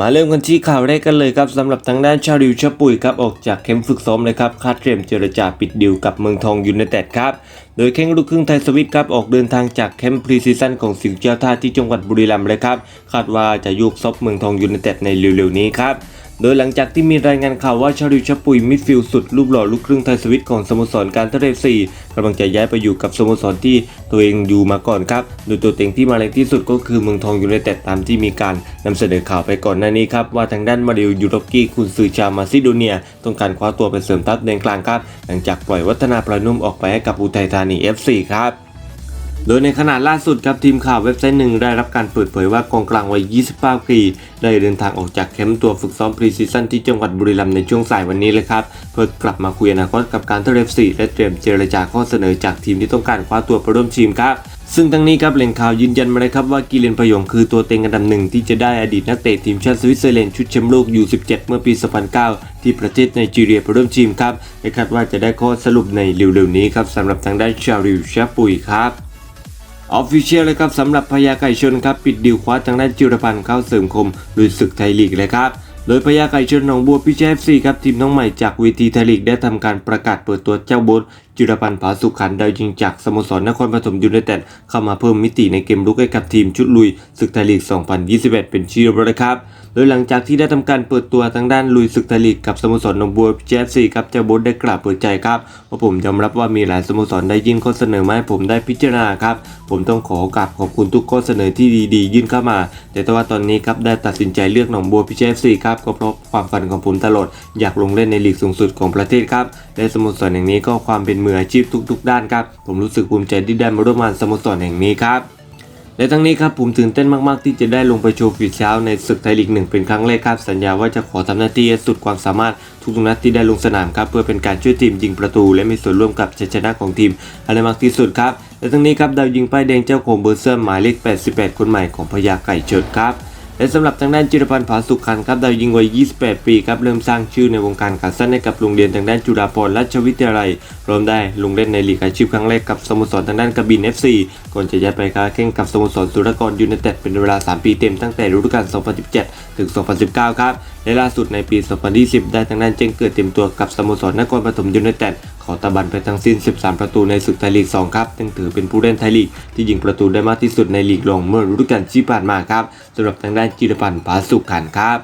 มาเริ่มกันที่ข่าวแรกกันเลยครับสำหรับทางด้านชาริวชะปุยครับออกจากเข้มฝึกซ้อมเลยครับคาดเตรียมเจรจาปิดดิวกับเมืองทองยูเนเต็ดครับโดยแข้งลูกครึ่งไทยสวิตครับออกเดินทางจากแคมป์พรีซีซั่นของสิงห์เจ้าท่าที่จังหวัดบุรีรัมย์เลยครับคาดว่าจะยุกซบเมืองทองยูเนเต็ดในเร็วๆนี้ครับ โดยหลังจากที่มีรายงานข่าวว่าชาริวชปุยมิดฟิลด์สุดรูปหล่อลูกครึ่งไทยสวิตของสโมสรการท่าเรซีกำลังจะย้ายไปอยู่กับสโมสรที่ตัวเองอยู่มาก่อนครับ โดยตัวเต็งที่มาแรงที่สุดก็คือเมืองทองยูไนเต็ดตามที่มีการนำเสนอข่าวไปก่อนหน้านี้ครับ ว่าทางด้านมาริโอยูโรกี้คุณซือชามาซิโดเนีย ต้องการคว้าตัวไปเสริมทัพในกลางครับ หลังจากปล่อยวัฒนาประนุ่มออกไปให้กับอุทัยธานี FC ครับ โดยในขณะล่าสุดครับทีมข่าวเว็บไซต์หนึ่งได้รับการเปิดเผยว่ากองกลางวัย 29 ปีได้เดินทางออกจากแคมป์ตัวฝึกซ้อมพรีซีซั่นที่จังหวัดบุรีรัมย์ในช่วงสายวันนี้เลยครับ เพื่อกลับมาคุยอนาคตกับการเทเลฟซีและเตรียมเจรจาข้อเสนอจากทีมที่ต้องการคว้าตัวไปร่วมทีมครับซึ่งทั้งนี้ครับแหล่งข่าวยืนยันมาเลยครับว่ากิเลนพยองคือตัวเต็งอันดับหนึ่งที่จะได้อดีตนักเตะทีมชาติสวิตเซอร์แลนด์ชุดแชมป์โลกยู17 เมื่อปี 2009 ที่ประเทศไนจีเรียไปร่วมทีมครับและคาดว่าจะได้ข้อสรุปในเร็วๆนี้ครับสำหรับทางด้านชาริวชาปุยครับ ออฟฟิเชียลเลยครับสำหรับพญาไก่ชนครับปิดดิวคว้าทางด้านจิรพันธ์เข้าเสริมคมลุยศึกไทยลีกเลยครับโดยพญาไก่ชนหนองบัวพิชัยเอฟซีครับทีมน้องใหม่จากเวทีไทยลีกได้ทำการประกาศเปิดตัวเจ้าโบท จิรพันธ์ผาสุขันดาวยิงจากสโมสรนครปฐมยูไนเต็ดเข้ามาเพิ่มมิติในเกมลุกให้กับทีมชุดลุยศึกไทยลีก 2021 เป็นที่เรียบร้อยครับโดยหลังจากที่ได้ทำการเปิดตัวทางด้านลุยศึกไทยลีกกับสโมสรหนองบัวเจฟซีครับเจ้าบทได้กล่าวเปิดใจครับว่าผมยอมรับว่ามีหลายสโมสรได้ยื่นข้อเสนอมาให้ผมได้พิจารณาครับ ผมต้องขอกราบขอบคุณทุกข้อเสนอที่ดีๆ ยื่นเข้ามา แต่ว่าตอนนี้ครับได้ตัดสินใจเลือกหนองบัวพิเชฟซีครับก็เพราะความฝันของผมตลอดอยากลงเล่นในลีกสูงสุดของประเทศครับและสโมสรแห่างนี้ก็ความเป็นมืออาชีพทุก ๆ ด้านครับ ผมรู้สึกภูมิใจที่ได้มาร่วมงานสโมสรแห่งนี้ครับ และทั้งนี้ครับผมตื่นเต้นมากๆ ที่จะได้ลงไปโชว์ฝีเช้าในศึกไทยลีกหนึ่งเป็นครั้งแรกครับ สัญญาว่าจะขอทำหน้าที่สุดความสามารถทุกๆนัดที่ได้ลงสนามครับเพื่อเป็นการช่วยทีมยิงประตู และมีส่วนร่วมกับชัยชนะของทีมให้มากที่สุดครับและทั้งนี้ครับดาวยิงป้ายแดงเจ้าของเบอร์เซอร์หมายเลข 88 คนใหม่ของพญาไก่เฉิดครับ และสำหรับทางด้านจิรพันธ์ผาสุขขันครับดาวยิงวัย 28 ปีครับเริ่มสร้างชื่อในวงการขาสั้นให้กับโรงเรียนทางด้านจุฬาภรณราชวิทยาลัยรวมได้ลงเล่นในลีกอาชีพครั้งแรกกับสโมสรทางด้านกระบิน FC ก่อนจะย้ายไปค้าแข่งกับสโมสรสุรกรยูเนเต็ดเป็นเวลา 3 ปีเต็มตั้งแต่ฤดูกาล 2017 ถึง 2019 ครับ และล่าสุดในปี 2020 ได้ทางด้านแจ้งเกิดเต็มตัวกับสโมสรนครปฐมยูไนเต็ดขอตะบันไปทั้งสิ้น 13 ประตูในศึกไทยลีก 2 ครับซึ่งถือเป็นผู้เล่นไทยลีก ที่ยิงประตูได้มากที่สุดในลีกรองเมื่อฤดูกาลที่ผ่านมาครับสำหรับทางด้านจิรพันธ์ผาสุขขันครับ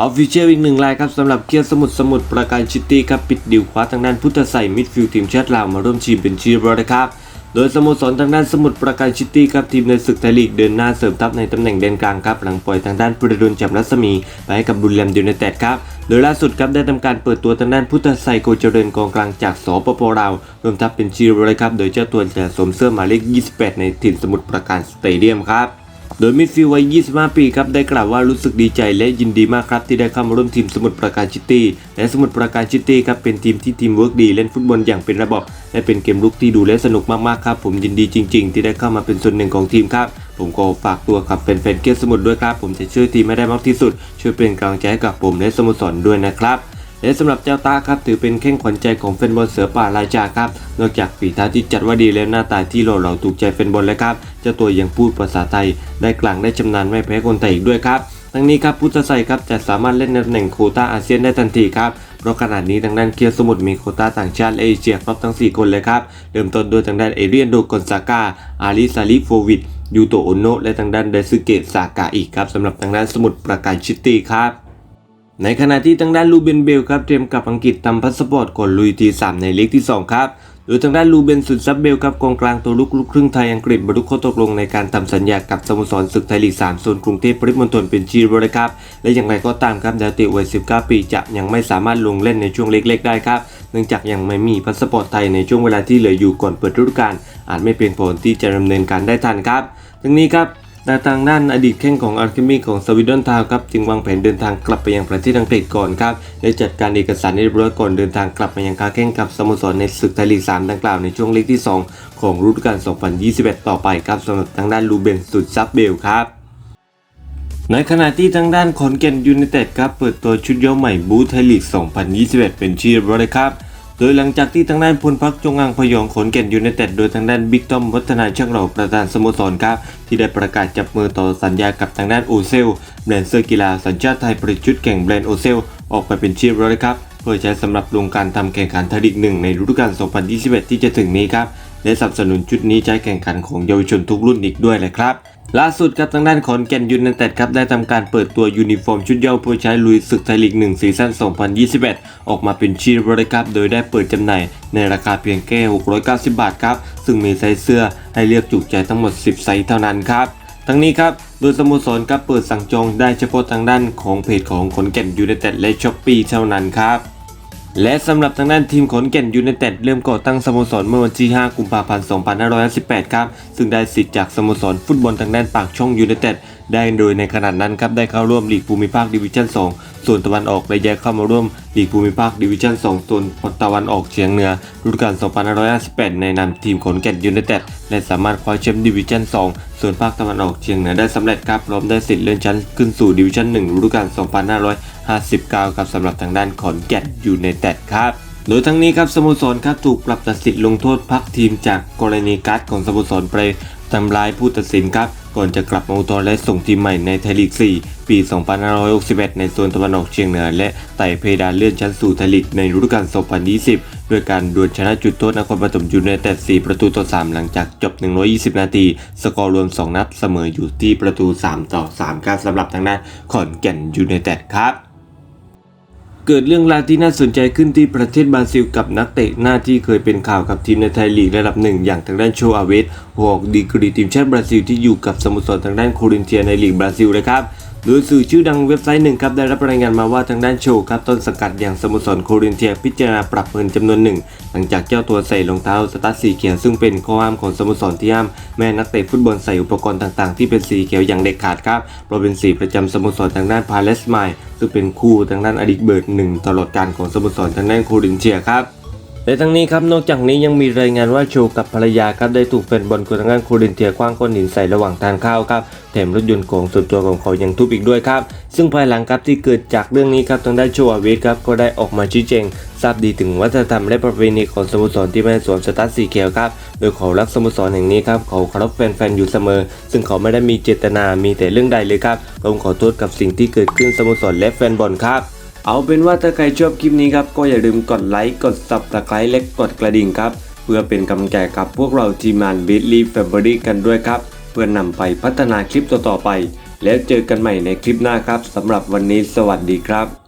ออฟฟิเชียลอีกหนึ่งรายครับสำหรับเกียร์สมุทรสมุทรประการชิตี้ครับปิดดิวคว้าทางด้านพุทธใส่มิดฟิลด์ทีมชาติลาวมาร่วมทีมเป็นชีรอนะครับ โดยสโมสรทางด้านสมุทรปราการชิตี้ครับทีมในศึกไทยลีกเดินหน้าเสริมทัพในตำแหน่งแดนกลางครับหลังปล่อยทางด้านปรดุลจับรัศมี ไปให้กับบุรีรัมย์ยูไนเต็ดครับโดยล่าสุดครับได้ทำการเปิดตัวทางด้านพุทธไซโกเจริญกองกลางจากสปปลาวรวมทัพเป็นชีรอเลยครับโดยเจ้าตัวจะสวมเสื้อหมายเลข 28 ในถิ่นสมุทรปราการสเตเดียมครับ โดยมิดฟิลด์วัย 25 ปีครับได้กล่าวว่ารู้สึกดีใจและยินดีมากครับที่ได้เข้ามาร่วมทีมสมุทรปราการซิตี้และสมุทรปราการซิตี้ครับเป็นทีมที่ทีมเวิร์กดีเล่นฟุตบอลอย่างเป็นระบบและเป็นเกมลุกที่ดูและสนุกมากๆครับผมยินดีจริง ๆ ที่ได้เข้ามาเป็นส่วนหนึ่งของทีมครับผมก็ฝากตัวกับเป็นแฟนๆเกียรติสมุทรด้วยครับ ผมจะช่วยทีมให้ได้มากที่สุด ช่วยเป็นกำลังใจให้กับผมและสโมสรด้วยนะครับ และสำหรับเจ้าตาครับถือเป็นแข้งขวัญใจของแฟนบอลเสือป่ารายจาครับ นอกจากฝีเท้าที่จัดว่าดีแล้วหน้าตาที่หล่อเหลาถูกใจแฟนบอลแล้วครับ เจ้าตัวยังพูดภาษาไทย ได้กลางได้ชำนาญไม่แพ้คนไทยอีกด้วยครับทั้งนี้ครับพุทธไซครับจะสามารถเล่นในตำแหน่งโคต้าอาเซียนได้ทันทีครับเพราะขนาดนี้ทางด้านเคียวสมุทรมีโคต้าต่างชาติและเอเชียครบทั้ง 4 คนเลยครับเริ่มต้นด้วยทางด้านเอเรียนโดกอนซาก้าอาริซาลิโฟวิดยูโตโอโนและทางด้านไดซึเกะซากะอีกครับสำหรับทางด้านสมุทรปราการชิตี้ครับ ในขณะที่ทางด้านลูเบนเบลครับเตรียมกลับอังกฤษทำพาสปอร์ตก่อนลุยทีสามในเล็กที่ 2 ครับ โดยทางด้านลูเบนสุดซับเบลครับกองกลางตัวลุกลูกครึ่งไทยอังกฤษบรรลุข้อตกลงในการทำสัญญากับสโมสรศึกไทยลีก 3 โซนกรุงเทพปริมณฑลเป็นชีโรเลยครับ และอย่างไรก็ตามครับดาวเตะวัย 19 ปีจะยังไม่สามารถลงเล่นในช่วงเล็ก ๆ ได้ครับ เนื่องจากยังไม่มีพาสปอร์ตไทยในช่วงเวลาที่เหลืออยู่ก่อนเปิดฤดูกาลอาจไม่เพียงพอที่จะดำเนินการได้ทันครับทั้งนี้ครับ แต่ทางด้านอดีตแข้งของอาร์เคมีของสวีเดนทาวน์ครับจึงวางแผนเดินทางกลับไปยังประเทศอังกฤษก่อนครับและจัดการเอกสารให้เรียบร้อยก่อนเดินทางกลับมายังคาแข่งกับสโมสรในศึกไทยลีก 3 ดังกล่าวในช่วงเล็กที่ 2 ของฤดูกาล 2021 ต่อไปครับสำหรับทางด้านลูเบนสุดซับเบลครับในขณะที่ทางด้านขอนแก่นยูไนเต็ดครับเปิดตัวชุดย้าใหม่บูธไทยลีก 2021 เป็นที่เรียบร้อยครับ โดยหลังจากที่ทางด้านพลพักจงอางพยองขนแก่นยูไนเต็ดโดยทางด้านบิ๊กต้อมวัฒนาช่างเหล่าประธานสโมสรครับ ที่ได้ประกาศจับมือต่อสัญญากับทางด้านโอเซลแบรนด์เสื้อกีฬาสัญชาติไทยประชุดแข่งแบรนด์โอเซลออกไปเป็นที่เรียบร้อยครับ เพื่อใช้สำหรับลงการทำแข่งขันไทยลีกหนึ่งในฤดูกาล 2021 ที่จะถึงนี้ครับและสนับสนุนชุดนี้ใช้แข่งขันของเยาวชนทุกรุ่นอีกด้วยเลยครับ ล่าสุดครับทางด้านขอนแก่นยูไนเต็ดครับได้ทำการเปิดตัวยูนิฟอร์มชุดเยาวเพื่อใช้ลุยศึกไทยลีก 1 ซีซั่น 2021 ออกมาเป็นชีบริครับโดยได้เปิดจำหน่ายในราคาเพียงแค่ 690 บาทครับ ซึ่งมีไซส์เสื้อให้เลือกจุใจทั้งหมด 10 ไซส์เท่านั้นครับ ทั้งนี้ครับ โดยสโมสรครับเปิดสั่งจองได้เฉพาะทางด้านของเพจของขอนแก่นยูไนเต็ดและช้อปปีเท่านั้นครับ และสำหรับทางด้านทีมขอนแก่นยูไนเต็ดเริ่มก่อตั้งสโมสรเมื่อวันที่ 5 กุมภาพันธ์ 2518 ครับ ซึ่งได้สิทธิ์จากสโมสรฟุตบอลทางด้านปากช่องยูไนเต็ด ได้โดยในขณะนั้นครับได้เข้าร่วมลีกภูมิภาคดิวิชั่น 2 ส่วนตะวันออกได้แยกเข้ามาร่วมลีกภูมิภาคดิวิชั่น 2 ส่วนตะวันออกเฉียงเหนือฤดูกาล 2558 ในนามทีมขอนแก่นยูไนเต็ดและสามารถคว้าแชมป์ดิวิชั่น 2 ส่วนภาคตะวันออกเฉียงเหนือได้สำเร็จครับพร้อมได้สิทธิ์เลื่อนชั้นขึ้นสู่ดิวิชั่น 1 ฤดูกาล 2559 ครับสำหรับทางด้านขอนแก่นยูไนเต็ดครับโดยทั้งนี้ครับสโมสรครับถูกปรับตัดสิทธิ์ลงโทษพักทีมจากกรณีการ์ดของสโมสรไป ทำลายผู้ตัดสินครับ ก่อนจะกลับมาอุทธรณ์และส่งทีมใหม่ในไทยลีก 4 ปี 2561 ในโซนตะวันออกเฉียงเหนือ และไต่เพดานเลื่อนชั้นสู่ไทยลีกในฤดูกาล 2020 ด้วยการดวลชนะจุดโทษนครปฐมยูไนเต็ด 4 ประตูต่อ 3 หลังจากจบ 120 นาที สกอร์รวม 2 นัดเสมออยู่ที่ประตู 3 ต่อ 3 ครับสำหรับทางด้านขอนแก่นยูไนเต็ดครับ เกิดเรื่องราวที่น่าสนใจขึ้นที่ประเทศบราซิลกับนักเตะหน้าที่เคยเป็นข่าวกับทีมในไทยลีกระดับหนึ่งอย่างทางด้านโชอาเวสหออกดีกรีทีมชาติบราซิลที่อยู่กับสโมสรทางด้านโครินเทียในลีกบราซิลนะครับ โดยสื่อชื่อดังเว็บไซต์หนึ่งครับได้รับรายงานมาว่าทางด้านโชครับต้นสังกัดอย่างสโมสรโครินเทียพิจารณาปรับเงินจำนวนหนึ่ง หลังจากเจ้าตัวใส่รองเท้าสตั๊ดสีเขียวซึ่งเป็นข้อห้ามของสโมสรที่ห้ามแม่นักเตะฟุตบอลใส่อุปกรณ์ต่างๆ ที่เป็นสีเขียวอย่างเด็ดขาดครับเพราะเป็นสีประจำสโมสรทางด้านพาเลสไมล์ซึ่งเป็นคู่ทางด้านอดีตเบิร์ดหนึ่งตลอดการของสโมสรทางด้านโครินเทียครับ และทั้งนี้ครับนอกจากนี้ยังมีรายงานว่าโชกับภรรยาครับได้ถูกแฟนบอลคนทางานโครินเทียคว้างก้อนหินใส่ระหว่างทานข้าวครับแถมรถยนต์ของส่วนตัวของเขายังทุบอีกด้วยครับ ซึ่งภายหลังครับที่เกิดจากเรื่องนี้ครับทางด้านโชอาเวสครับก็ได้ออกมาชี้แจงทราบดีถึงวัฒนธรรมและประเพณีของสโมสรที่ไม่สวมสตั๊ดสีเขียวครับโดยเขารักสโมสรแห่งนี้ครับเขาเคารพแฟนๆอยู่เสมอ ซึ่งเขาไม่ได้มีเจตนามีแต่เรื่องใดเลยครับผมขอโทษกับสิ่งที่เกิดขึ้นสโมสรและแฟนบอลครับ เอาเป็นว่าถ้าใครชอบคลิปนี้ครับก็อย่าลืมกดไลค์กด subscribe และกดกระดิ่งครับ เพื่อเป็นกำลังใจกับพวกเราทีมงาน b i t l y Family กันด้วยครับ เพื่อนำไปพัฒนาคลิปต่อๆไป แล้วเจอกันใหม่ในคลิปหน้าครับสำหรับวันนี้สวัสดีครับ